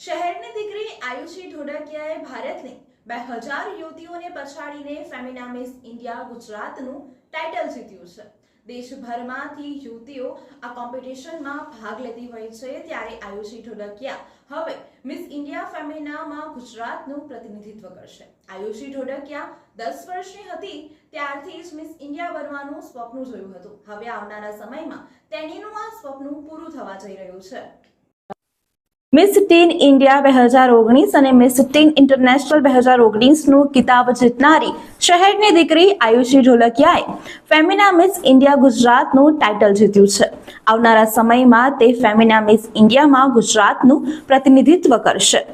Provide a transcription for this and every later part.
શહેરની દીકરી આયુષી ઢોડકિયાએ ભારતને બે હજાર યુવતીઓને પછાડીને ફેમિના મિસ ઇન્ડિયા ગુજરાતનું ટાઇટલ જીત્યું છે. દેશભરમાંથી યુવતીઓ આ કોમ્પિટિશનમાં ભાગ લેતી હોય છે ત્યારે આયુષી ઢોડકિયા હવે મિસ ઇન્ડિયા ફેમિનામાં ગુજરાતનું પ્રતિનિધિત્વ કરશે. આયુષી ઢોડકિયા દસ વર્ષની હતી ત્યારથી જ મિસ ઇન્ડિયા બનવાનું સ્વપ્ન જોયું હતું. હવે આવનારા સમયમાં તેણીનું આ સ્વપ્ન પૂરું થવા જઈ રહ્યું છે. મિસ ટીન ઇન્ડિયા બે હજાર ઓગણીસ અને મિસ ટીન ઇન્ટરનેશનલ બે હજાર ઓગણીસનું કિતાબ જીતનારી શહેરની દીકરી આયુષી ઢોલકિયાએ ફેમિના મિસ ઇન્ડિયા ગુજરાતનું ટાઇટલ જીત્યું છે. આવનારા સમયમાં તે ફેમિના મિસ ઇન્ડિયામાં ગુજરાતનું પ્રતિનિધિત્વ કરશે.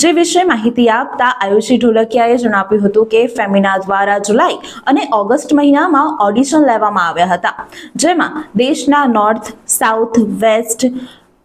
જે વિશે માહિતી આપતા આયુષી ઢોલકિયાએ જણાવ્યું હતું કે ફેમિના દ્વારા જુલાઈ અને ઓગસ્ટ મહિનામાં ઓડિશન લેવામાં આવ્યા હતા. જેમાં દેશના નોર્થ સાઉથ વેસ્ટ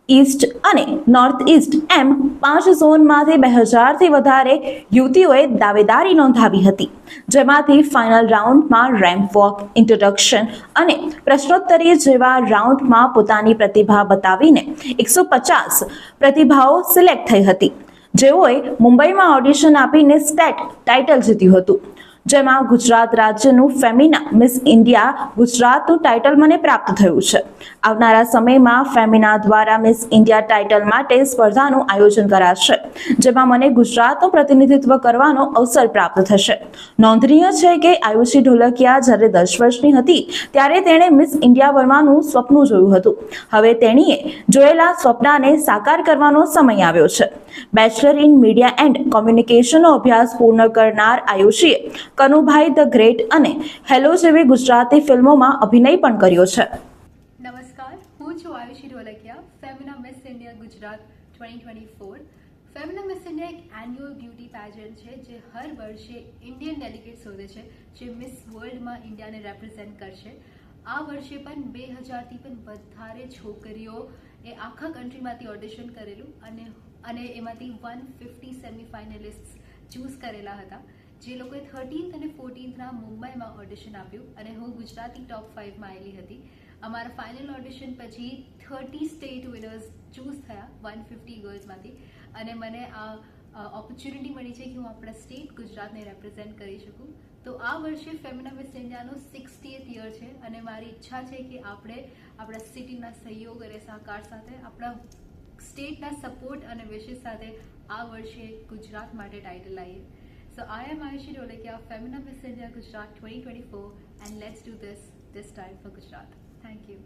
ઈસ્ટ અને નોર્થ ઈસ્ટ એમ પાંચ ઝોનમાંથી બે હજારથી વધારે યુવતીઓએ દાવેદારી નોંધાવી હતી. જેમાંથી ફાઇનલ રાઉન્ડમાં રેમ્પ વોક ઇન્ટ્રોડક્શન અને પ્રશ્નોત્તરી જેવા રાઉન્ડમાં પોતાની પ્રતિભા બતાવીને એકસો પચાસ પ્રતિભાઓ સિલેક્ટ થઈ હતી. જેઓએ મુંબઈમાં ઓડિશન આપીને સ્ટેટ ટાઇટલ જીત્યું હતું. જેમાં ગુજરાત રાજ્યનું ફેમિના મિસ ઇન્ડિયા ગુજરાતનું ટાઇટલ મને પ્રાપ્ત થયું છે. આવનારા સમયમાં ફેમિના દ્વારા મિસ ઇન્ડિયા ટાઇટલ માટે સ્પર્ધાનું આયોજન કરાશે, જેમાં મને ગુજરાતનું પ્રતિનિધિત્વ કરવાનો અવસર પ્રાપ્ત થશે. નોંધનીય છે કે આયુષી ઢોલકિયા જ્યારે દસ વર્ષની હતી, ત્યારે તેણે મિસ ઇન્ડિયા બનવાનું સ્વપ્ન જોયું હતું. હવે તેણીએ જોયેલા સ્વપ્નને સાકાર કરવાનો સમય આવ્યો છે. બેચલર ઇન મીડિયા એન્ડ કોમ્યુનિકેશનનો અભ્યાસ પૂર્ણ કરનાર આયુષીએ કનુભાઈ ધ ગ્રેટ અને હેલો જેવી ગુજરાતી ફિલ્મોમાં અભિનય પણ કર્યો છે. નમસ્કાર, હું છું Ayushi Dholakia Femina miss India Gujarat twenty twenty four Femina miss India એક એન્યુઅલ બ્યુટી પેજન્ટ છે, જે હર વર્ષે ઇન્ડિયન ડેલિગેટ શોધે છે, જે મિસ વર્લ્ડમાં ઇન્ડિયાને રેપ્રેઝેન્ટ કરશે. આ વર્ષે પણ બે હજારથી પણ વધારે છોકરીઓ એ આખા કન્ટ્રીમાંથી ઓડિશન કરેલું અને અને એમાંથી one fifty semifinalist choose કરેલા હતા. જે લોકોએ થર્ટીન્થ અને ફોર્ટીન્થના મુંબઈમાં ઓડિશન આપ્યું અને હું ગુજરાતી ટોપ ફાઇવમાં આવેલી હતી. અમારા ફાઇનલ ઓડિશન પછી થર્ટી સ્ટેટ વિનર્સ ચૂઝ થયા વન ફિફ્ટી ગર્લ્સમાંથી અને મને આ ઓપોર્ચ્યુનિટી મળી છે કે હું આપણા સ્ટેટ ગુજરાતને રેપ્રેઝેન્ટ કરી શકું. તો આ વર્ષે ફેમિના મિસ ઇન્ડિયાનો સિક્સટીએથ યર છે અને મારી ઈચ્છા છે કે આપણે આપણા સિટીના સહયોગ અને સહકાર સાથે, આપણા સ્ટેટના સપોર્ટ અને વિશેષ સાથે આ વર્ષે ગુજરાત માટે ટાઇટલ લાવીએ. So I am Ayushi Dolakia, Femina Miss India Gujarat 2024 and let's do this this time for Gujarat. Thank you.